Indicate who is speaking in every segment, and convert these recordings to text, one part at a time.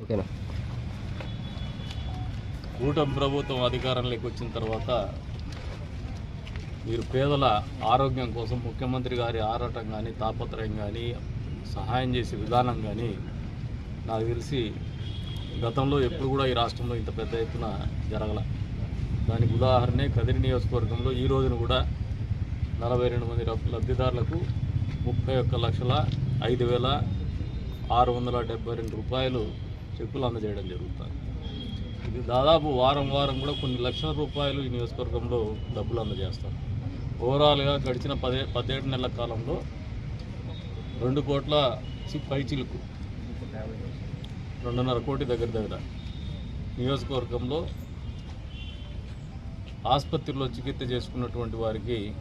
Speaker 1: ఓకేనా?
Speaker 2: కూటమి ప్రభుత్వం అధికారంలోకి వచ్చిన తర్వాత మీరు పేదల ఆరోగ్యం కోసం ముఖ్యమంత్రి గారి ఆరాటం కానీ తాపత్రయం కానీ సహాయం చేసే విధానం కానీ నాకు తెలిసి గతంలో ఎప్పుడు కూడా ఈ రాష్ట్రంలో ఇంత పెద్ద ఎత్తున జరగల. దానికి ఉదాహరణే కదిరి నియోజకవర్గంలో ఈ రోజున కూడా నలభై రెండు మంది లబ్ధిదారులకు ముప్పై ఒక్క లక్షల ఐదు వేల ఆరు వందల డెబ్బై రెండు రూపాయలు చెక్కులు అందజేయడం జరుగుతుంది. ఇది దాదాపు వారం వారం కూడా కొన్ని లక్షల రూపాయలు ఈ నియోజకవర్గంలో డబ్బులు అందజేస్తారు. ఓవరాల్గా గడిచిన పదే పదిహేడు నెలల కాలంలో రెండు కోట్ల చి- పై చిలుకు రెండున్నర కోటి దగ్గర దగ్గర నియోజకవర్గంలో ఆసుపత్రిలో చికిత్స చేసుకున్నటువంటి వారికి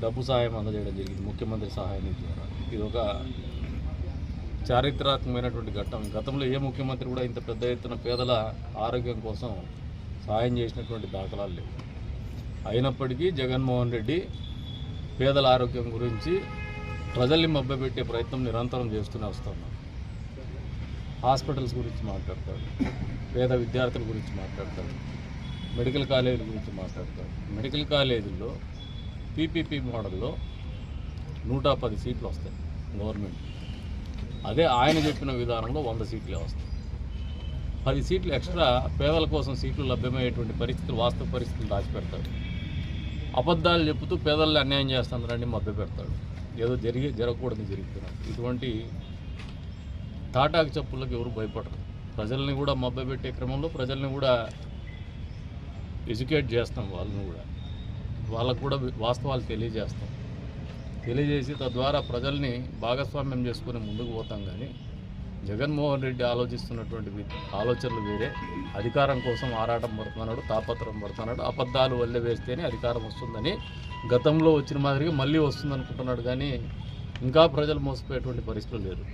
Speaker 2: డబ్బు సహాయం అందజేయడం జరిగింది ముఖ్యమంత్రి సహాయం ద్వారా. ఇది ఒక చారిత్రాత్మకమైనటువంటి ఘట్టం. గతంలో ఏ ముఖ్యమంత్రి కూడా ఇంత పెద్ద ఎత్తున పేదల ఆరోగ్యం కోసం సహాయం చేసినటువంటి దాఖలాలు లేవు. అయినప్పటికీ జగన్మోహన్ రెడ్డి పేదల ఆరోగ్యం గురించి ప్రజల్ని మభ్యపెట్టే ప్రయత్నం నిరంతరం చేస్తూనే వస్తున్నాం హాస్పిటల్స్ గురించి మాట్లాడతాడు పేద విద్యార్థుల గురించి మాట్లాడతాడు మెడికల్ కాలేజీల గురించి మాట్లాడతాడు మెడికల్ కాలేజీల్లో పీపీపీ మోడల్లో నూట పది సీట్లు వస్తాయి గవర్నమెంట్. అదే ఆయన చెప్పిన విధానంలో వంద సీట్లే వస్తాయి. పది సీట్లు ఎక్స్ట్రా పేదల కోసం సీట్లు లభ్యమయ్యేటువంటి పరిస్థితులు వాస్తవ పరిస్థితులు దాచిపెడతాడు అబద్ధాలు చెబుతూ పేదల్ని అన్యాయం చేస్తున్నారని మభ్య పెడతాడు. ఏదో జరిగే జరగకూడదు జరుగుతున్నాడు ఇటువంటి తాటాకు చెప్పులకు ఎవరు భయపడరు. ప్రజల్ని కూడా మభ్యపెట్టే క్రమంలో ప్రజల్ని కూడా ఎడ్యుకేట్ చేస్తాం వాళ్ళని కూడా. వాళ్ళకు కూడా వాస్తవాలు తెలియజేస్తాం. తెలియజేసి తద్వారా ప్రజల్ని భాగస్వామ్యం చేసుకుని ముందుకు పోతాం కానీ జగన్మోహన్ రెడ్డి ఆలోచిస్తున్నటువంటి ఆలోచనలు వేరే. అధికారం కోసం ఆరాటం పడుతున్నాడు తాపత్రం పడుతున్నాడు అబద్ధాలు వల్లే వేస్తేనే అధికారం వస్తుందని గతంలో వచ్చిన మాదిరిగా మళ్ళీ వస్తుందనుకుంటున్నాడు కానీ ఇంకా ప్రజలు మోసపోయేటువంటి పరిస్థితులు లేదు.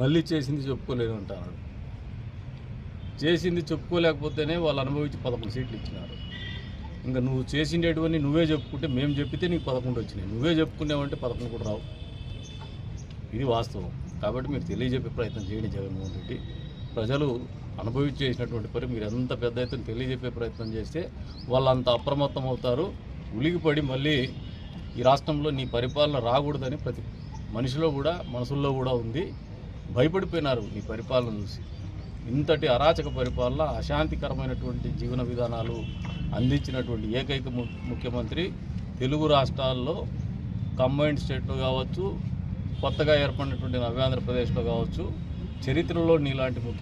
Speaker 2: మళ్ళీ చేసింది చెప్పుకోలేదు అంటున్నాడు. చేసింది చెప్పుకోలేకపోతేనే వాళ్ళు అనుభవించి పదకొండు సీట్లు ఇచ్చినారు. ఇంకా నువ్వు చేసిండేటివన్నీ నువ్వే చెప్పుకుంటే మేము చెప్పితే నీకు పదకొండు వచ్చినాయి. నువ్వే చెప్పుకునేవంటే పదకొండు కూడా రావు. ఇది వాస్తవం. కాబట్టి మీరు తెలియజెప్పే ప్రయత్నం చేయండి జగన్మోహన్ రెడ్డి. ప్రజలు అనుభవించి చేసినటువంటి పని మీరు ఎంత పెద్ద ఎత్తున తెలియజెప్పే ప్రయత్నం చేస్తే వాళ్ళు అంత అప్రమత్తం అవుతారు. ఉలిగిపడి మళ్ళీ ఈ రాష్ట్రంలో నీ పరిపాలన రాకూడదని ప్రతి మనిషిలో కూడా మనసుల్లో కూడా ఉంది. భయపడిపోయినారు నీ పరిపాలన చూసి. ఇంతటి అరాచక పరిపాలన అశాంతికరమైనటువంటి జీవన విధానాలు అందించినటువంటి ఏకైక ము- ముఖ్యమంత్రి తెలుగు రాష్ట్రాల్లో కంబైన్డ్ స్టేట్లో కావచ్చు కొత్తగా ఏర్పడినటువంటి నవ్యాంధ్రప్రదేశ్లో కావచ్చు చరిత్రలో నీలాంటి ముఖ్య